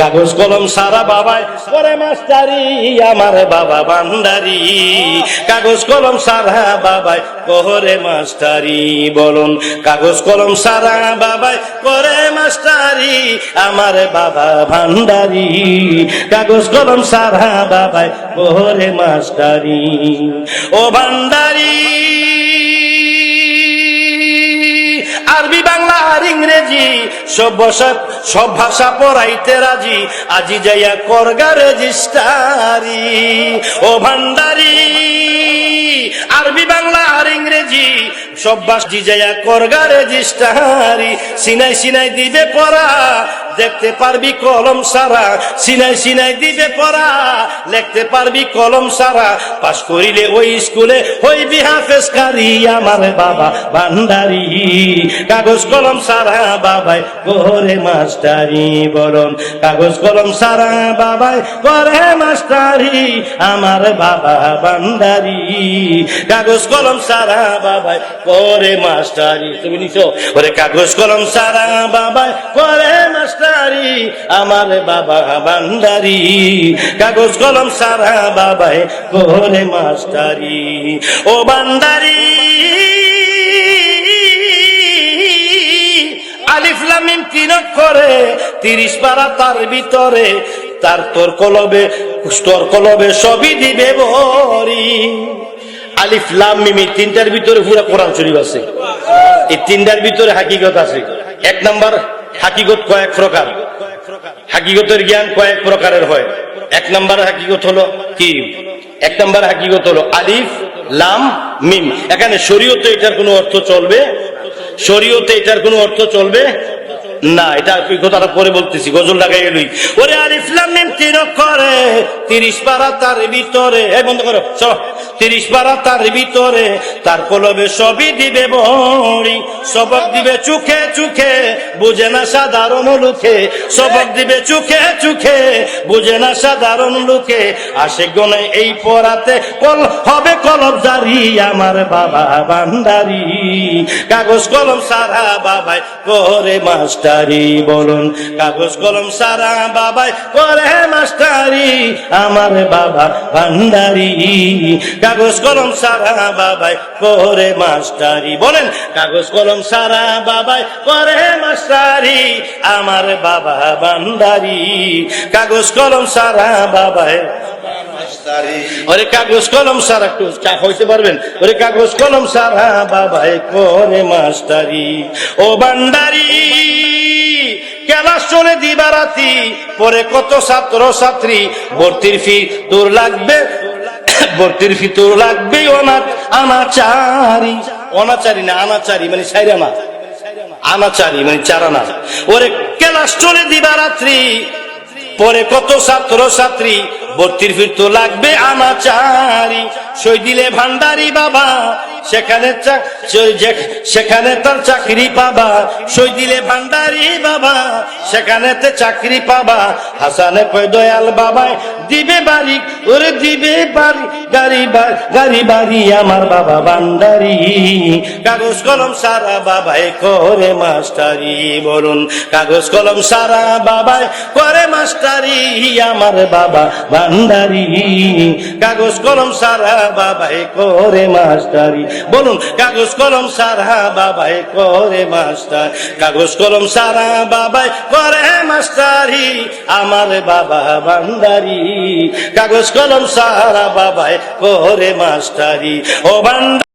কাগজ কলম সারা বাবাই করে মাস্টারি, আমার বাবা বান্দারি কাগজ কলম সারা বাবাই করে মাস্টারি, বলুন। কাগজ কলম সারা বাবাই করে মাস্টারি, আমার বাবা ভান্ডারি। কাগজ কলম সারা বাবাই করে মাস্টারি। ও ভান্ডারি ইংরেজি, সব ভাষা সব ভাষা পড়াইতে রাজি। আজি যাইয়া করগা রেজিস্টারি। ও ভান্ডারি, আরবি, বাংলা আর ইংরেজি সব রেজিস্টারি সিনাই সিনাই দিবে পড়া, দেখতে পারবি কলম সারা। সিনাই সিনাই দিবে পড়া লিখতে পারবি কলম সারা। করিলে ওই স্কুলে কারি আমার বাবা ভান্ডারি। কাগজ কলম সারা বাবাই করে মাস্টারি বলুন কাগজ কলম সারা বাবাই করে মাস্টারি, আমার বাবা ভান্ডারি। কাগজ কলম সারা বাবাই করে মাস্টারি, তুমি নিছো? ওরে কাগজ কলম সারা বাবাই করে মাস্টারি, আমার বাবা ভান্ডারি। কাগজ কলম সারা বাবাই করে মাস্টারি। ও বান্দারি আলিফ লামিম তিন করে? তিরিশ পারা তার ভিতরে, তার তোর কলবে তোর কলবে সবই দিবে বরি। আলিফ, লাম, মিমি তিনটার ভিতরে পুরা কোরআন শরীফ আছে। এই তিনটার ভিতরে হাকিগত আছে। এক নাম্বার, হাকিগত কয়েক প্রকার। হাকিগতের জ্ঞান কয়েক প্রকারের হয়। এক নাম্বার হাকিগত হলো কি? এক নাম্বার হাকিগত হলো আলিফ, লাম, মিম। এখানে শরীয়তে এটার কোনো অর্থ চলবে? শরীয়তে এটার কোনো অর্থ চলবে? না, এটা কথাটা পরে বলতেছি, গজল লাগাই এলুই ওরে আর ইসলাম তিন করে? তিরিশ পারা তার ভিতরে, এই বন্ধ করো, চলো। তিরিশ পারা তার ভিতরে, তার কলবে সবই দিবে বড়ি। সবক দিবে চুখে চুখে, বুঝে না সাধারণ লোকে। সবক দিবে চুখে চুখে, বুঝে না সাধারণ লোকে। আসে গনে এই পড়াতে কল হবে কলম জারি, আমার বাবা বান্দারি কাগজ কলম সারা বাবাই করে মাস্টারি বলুন কাগজ কলম সারা বাবাই করে মাস্টারি আমার বাবা ভান্ডারি। কাগজ কলম সারা বাবাই করে মাস্টারি বলেন কাগজ কলম সারা বাবাই করে মাস্টারি আমার বাবা ভান্ডারি। কাগজ কলম সারা বাবাই ওরে কাগজ কলম সারা একটু চা হইতে পারবেন? ওরে কাগজ কলম সারা বাবাই করে মাস্টারি। ও বান্ডারি ক্লাস চলে দিবারাতি পরে কত ছাত্র, ছাত্রী, ভর্তির ফি তোর লাগবে, ভর্তির ফি তোর লাগবে অনাথ, আনাচারি। অনাচারি না, আনাচারি মানে সাইরানা আনাচারি মানে চারানা ওরে ক্লাস চলে দিবারাত্রি পরে কত ছাত্র, ছাত্রী, ভর্তির ফির তো লাগবে আনাচারি। সই দিলে ভান্ডারি বাবা, সেখানে সেখানে তার চাকরি পাবা। সই দিলে ভান্ডারি বাবা, সেখানে তে চাকরি পাবা। হাসানে কয়, দয়াল বাবাই, দিবে বাড়ি, ওরে দিবে বাড়ি, গাড়ি গাড়ি বাড়ি, আমার বাবা ভান্ডারি কাগজ কলম সারা বাবাই করে মাস্টারি, বলুন, কাগজ কলম সারা বাবাই করে মাস্টারি, আমার বাবা ভান্ডারি কাগজ কলম সারা বাবাই করে মাস্টারি, বলুন, কাগজ কলম সারা বাবাই করে মাস্টার। কাগজ কলম সারা বাবাই করে মাস্টারি, আমার বাবা বান্দারি কাগজ কলম সারা বাবাই করে মাস্টারি। ও ভান্ডারি